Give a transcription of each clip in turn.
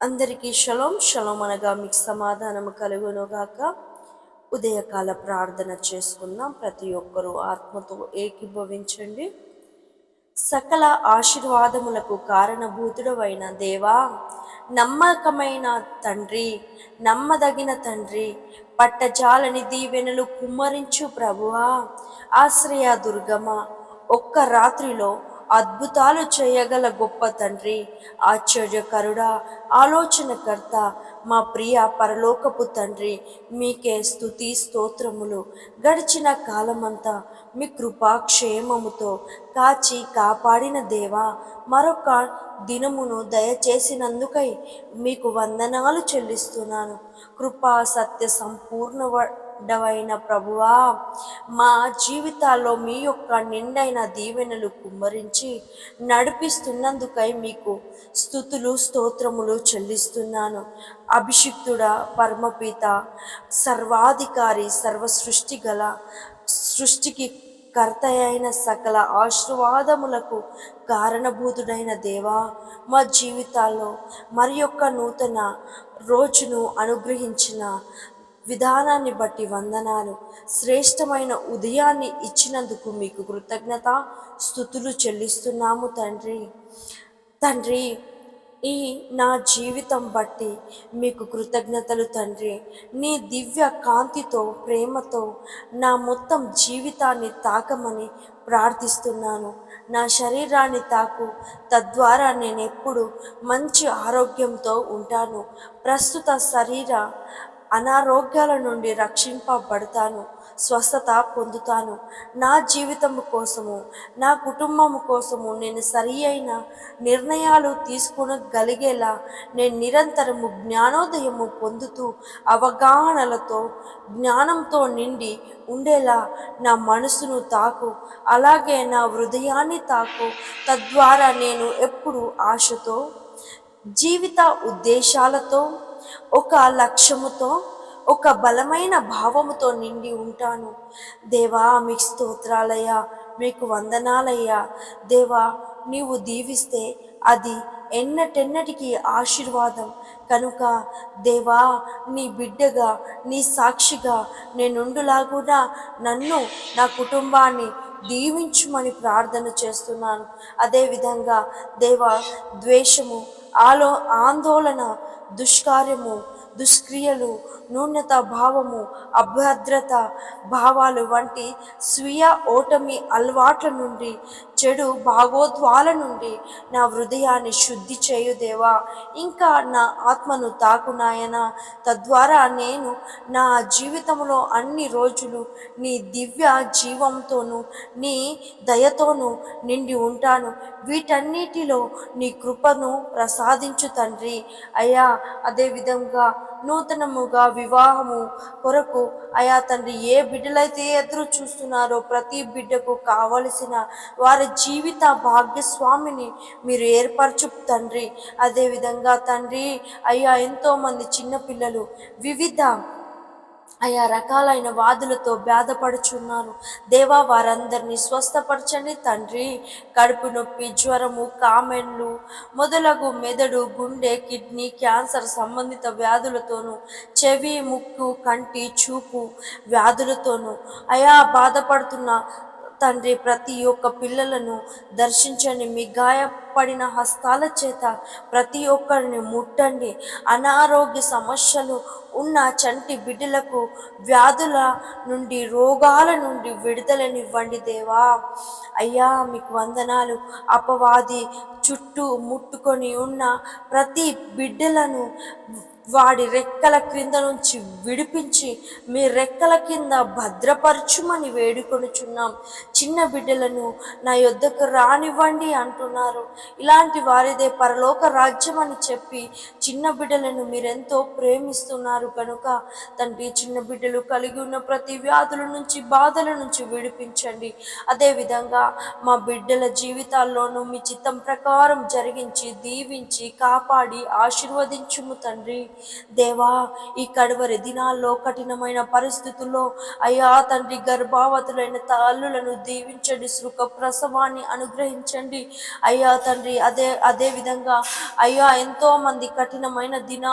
అందరికీ shalom shalom అనగా మీకు సమాధానం కలుగునుగాక ఉదయకాల ప్రార్థన చేసుకుందాం. ప్రతి ఒక్కరూ ఆత్మతో ఏకీభవించండి. సకల ఆశీర్వాదములకు కారణభూతుడవైన దేవా నమ్మకమైన తండ్రి నమ్మదగిన తండ్రి పట్టజాలని దీవెనలు కుమ్మరించు ప్రభువా. ఆశ్రయ దుర్గమ ఒక్క రాత్రిలో అద్భుతాలు చేయగల గొప్ప తండ్రి ఆశ్చర్యకరుడా ఆలోచనకర్త మా ప్రియ పరలోకపు తండ్రి మీకే స్థుతి స్తోత్రములు. గడిచిన కాలమంతా మీ కృపాక్షేమముతో కాచి కాపాడిన దేవా మరొక దినమును దయచేసినందుకై మీకు వందనాలు చెల్లిస్తున్నాను. కృపా సత్య సంపూర్ణ డవైన ప్రభువా మా జీవితాల్లో మీ యొక్క నిండైన దీవెనలు కుమ్మరించి నడిపిస్తున్నందుకై మీకు స్థుతులు స్తోత్రములు చెల్లిస్తున్నాను. అభిషిక్తుడ పరమపిత సర్వాధికారి సర్వసృష్టి గల సృష్టికి కర్త అయిన సకల ఆశీర్వాదములకు కారణభూతుడైన దేవా మా జీవితాల్లో మరి యొక్క నూతన రోజును అనుగ్రహించిన విధానాన్ని బట్టి వందనాలు. శ్రేష్టమైన ఉదయాన్ని ఇచ్చినందుకు మీకు కృతజ్ఞత స్థుతులు చెల్లిస్తున్నాము తండ్రి. తండ్రి ఈ నా జీవితం బట్టి మీకు కృతజ్ఞతలు తండ్రి. నీ దివ్య కాంతితో ప్రేమతో నా మొత్తం జీవితాన్ని తాకమని ప్రార్థిస్తున్నాను. నా శరీరాన్ని తాకు తద్వారా నేను ఎప్పుడు మంచి ఆరోగ్యంతో ఉంటాను. ప్రస్తుత శరీర అనారోగ్యాల నుండి రక్షింపబడతాను స్వస్థత పొందుతాను. నా జీవితం కోసము నా కుటుంబం కోసము నేను సరి అయిన నిర్ణయాలు తీసుకునగలిగేలా నేను నిరంతరము జ్ఞానోదయము పొందుతూ అవగాహనలతో జ్ఞానంతో నిండి ఉండేలా నా మనసును తాకు అలాగే నా హృదయాన్ని తాకు. తద్వారా నేను ఎప్పుడు ఆశతో జీవిత ఉద్దేశాలతో ఒక లక్ష్యముతో ఒక బలమైన భావముతో నిండి ఉంటాను. దేవా మీకు స్తోత్రాలయ్యా మీకు వందనాలయ్యా. దేవా నీవు దీవిస్తే అది ఎన్నటెన్నటికి ఆశీర్వాదం. కనుక దేవా నీ బిడ్డగా నీ సాక్షిగా నేనుండులాగునా నన్ను నా కుటుంబాన్ని దీవించుమని ప్రార్థన చేస్తున్నాను. అదేవిధంగా దేవా ద్వేషము ఆలో ఆందోళన దుష్కార్యము దుష్క్రియలు నూన్యత భావము అభద్రత భావాలు వంటి స్వీయ ఓటమి అలవాట్ల నుండి చెడు భాగోద్వాల నుండి నా హృదయాన్ని శుద్ధి చేయు దేవా. ఇంకా నా ఆత్మను తాకునాయన తద్వారా నేను నా జీవితంలో అన్ని రోజులు నీ దివ్య జీవంతోనూ నీ దయతోనూ నిండి ఉంటాను. వీటన్నిటిలో నీ కృపను ప్రసాదించు తండ్రి. అయ్యా అదేవిధంగా నూతనముగా వివాహము కొరకు అయా తండ్రి ఏ బిడ్డలైతే ఎదురు చూస్తున్నారో ప్రతి బిడ్డకు కావలసిన వారి జీవిత భాగ్యస్వామిని మీరు ఏర్పరచు తండ్రి. అదేవిధంగా తండ్రి అయ్యా ఎంతోమంది చిన్నపిల్లలు వివిధ ఆయా రకాలైన వాదులతో బాధపడుచున్నారు దేవా వారందరినీ స్వస్థపరచండి తండ్రి. కడుపు నొప్పి జ్వరము కామెన్లు మొదలగు మెదడు గుండె కిడ్నీ క్యాన్సర్ సంబంధిత వ్యాధులతోనూ చెవి ముక్కు కంటి చూపు వ్యాధులతోనూ. అయా బాధపడుతున్న తండ్రి ప్రతి ఒక్క పిల్లలను దర్శించండి. మీ గాయ పడిన హస్తాల చేత ప్రతి ఒక్కరిని ముట్టండి. అనారోగ్య సమస్యలు ఉన్న చంటి బిడ్డలకు వ్యాధుల నుండి రోగాల నుండి విడుదలనివ్వండి దేవా. అయ్యా మీకు వందనాలు. అపవాది చుట్టూ ముట్టుకొని ఉన్న ప్రతి బిడ్డలను వాడి రెక్కల క్రింద నుంచి విడిపించి మీ రెక్కల కింద భద్రపరచుమని వేడుకొనుచున్నాం. చిన్న బిడ్డలను నా యొద్దకు రానివ్వండి అంటున్నారు. ఇలాంటి వారిదే పరలోక రాజ్యం అని చెప్పి చిన్న బిడ్డలను మీరెంతో ప్రేమిస్తున్నారు కనుక తండ్రి చిన్న బిడ్డలు కలిగి ఉన్న ప్రతి వ్యాధుల నుంచి బాధల నుంచి విడిపించండి. అదేవిధంగా మా బిడ్డల జీవితాల్లోనూ మీ చిత్తం ప్రకారం జరిగించి దీవించి కాపాడి ఆశీర్వదించుము తండ్రి. దేవా ఈ కడవరి దినాల్లో కఠినమైన పరిస్థితుల్లో అయ్యా తండ్రి గర్భావతులైన తల్లులను దీవించండి సుఖ ప్రసవాన్ని అనుగ్రహించండి. అయ్యా తండ్రి అదే అదే విధంగా అయ్యా ఎంతో మంది కఠినమైన దిన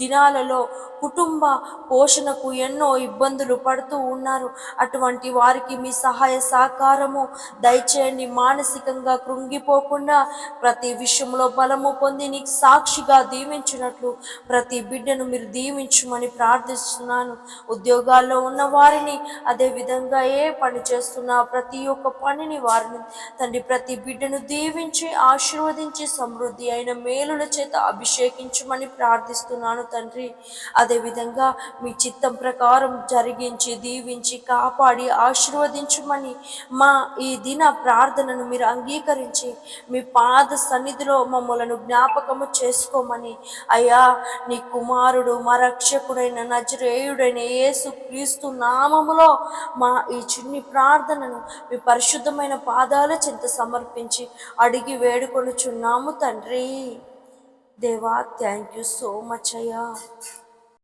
దినాలలో కుటుంబ పోషణకు ఎన్నో ఇబ్బందులు పడుతూ ఉన్నారు. అటువంటి వారికి మీ సహాయ సహకారము దయచేయండి. మానసికంగా కృంగిపోకుండా ప్రతి విషయంలో బలము పొంది నీకు సాక్షిగా దీవించినట్లు ప్రతి బిడ్డను మీరు దీవించమని ప్రార్థిస్తున్నాను. ఉద్యోగాల్లో ఉన్న వారిని అదే విధంగా ఏ పని చేస్తున్నా ప్రతి ఒక్క పనిని వారిని తండ్రి ప్రతి బిడ్డను దీవించి ఆశీర్వదించి సమృద్ధి అయిన మేలుల చేత అభిషేకించమని ప్రార్థిస్తున్నాను. తండ్రి. అదేవిధంగా మీ చిత్తం ప్రకారం జరిగించి దీవించి కాపాడి ఆశీర్వదించమని మా ఈ దిన ప్రార్థనను మీరు అంగీకరించి మీ పాద సన్నిధిలో మమ్మలను జ్ఞాపకము చేసుకోమని. అయ్యా నీ కుమారుడు మా రక్షకుడైన నజరేయుడైన యేసు క్రీస్తు నామములో మా ఈ చిన్ని ప్రార్థనను మీ పరిశుద్ధమైన పాదాల చింత సమర్పించి అడిగి వేడుకొనుచున్నాము తండ్రి. దేవా థ్యాంక్ యూ సో మచ్ అయ్యా.